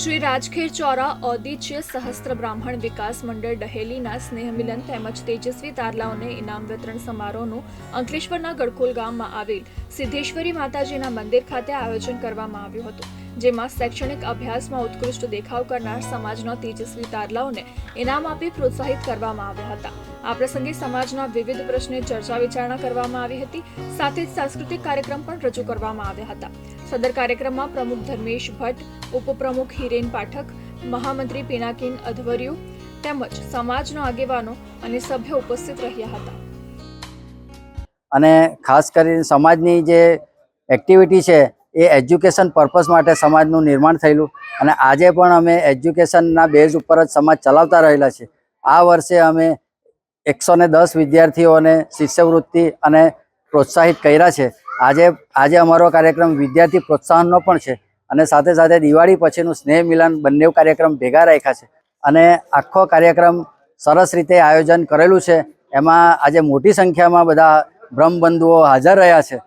શ્રી રાજખેર ચોરા ઔદિત્ય સહસ્ત્ર બ્રાહ્મણ વિકાસ મંડળ ડહેલીના સ્નેહ મિલન તેમજ તેજસ્વી તારલાઓને ઇનામ વિતરણ સમારોહનું અંકલેશ્વરના ગડખોલ ગામમાં આવેલ સિદ્ધેશ્વરી માતાજીના મંદિર ખાતે આયોજન કરવામાં આવ્યું હતું, જેમાં શૈક્ષણિક અભ્યાસમાં ઉત્કૃષ્ટ દેખાવ કરનાર સમાજના તેજસ્વી તારલાઓને ઇનામ આપી પ્રોત્સાહિત કરવામાં આવ્યા હતા. આ પ્રસંગે સમાજના વિવિધ પ્રશ્ને ચર્ચા વિચારણા કરવામાં આવી હતી, સાથે જ સાંસ્કૃતિક કાર્યક્રમ પણ રજૂ કરવામાં આવ્યા હતા. સદર કાર્યક્રમમાં પ્રમુખ ધર્મેશ ભટ્ટ, ઉપપ્રમુખ હિરેન પાઠક, મહામંત્રી પિનાકીન અધવર્યુ તેમજ સમાજના આગેવાનો અને સભ્યો ઉપસ્થિત રહ્યા હતા. અને ખાસ કરીને સમાજની જે એક્ટિવિટી છે, એ એજ્યુકેશન પર્પઝ માટે સમાજનું નિર્માણ થયેલું. અને આજે પણ અમે એજ્યુકેશનના બેઝ ઉપર જ સમાજ ચલાવતા રહેલા છે આ વર્ષે અમે એકસો દસ વિદ્યાર્થીઓને શિષ્યવૃત્તિ અને પ્રોત્સાહિત કર્યા છે. આજે આજે અમારો કાર્યક્રમ વિદ્યાર્થી પ્રોત્સાહનનો પણ છે અને સાથે સાથે દિવાળી પછીનું સ્નેહ મિલન બંને કાર્યક્રમ ભેગા રાખ્યા છે. અને આખો કાર્યક્રમ સરસ રીતે આયોજન કરેલું છે. એમાં આજે મોટી સંખ્યામાં બધા બ્રહ્મબંધુઓ હાજર રહ્યા છે.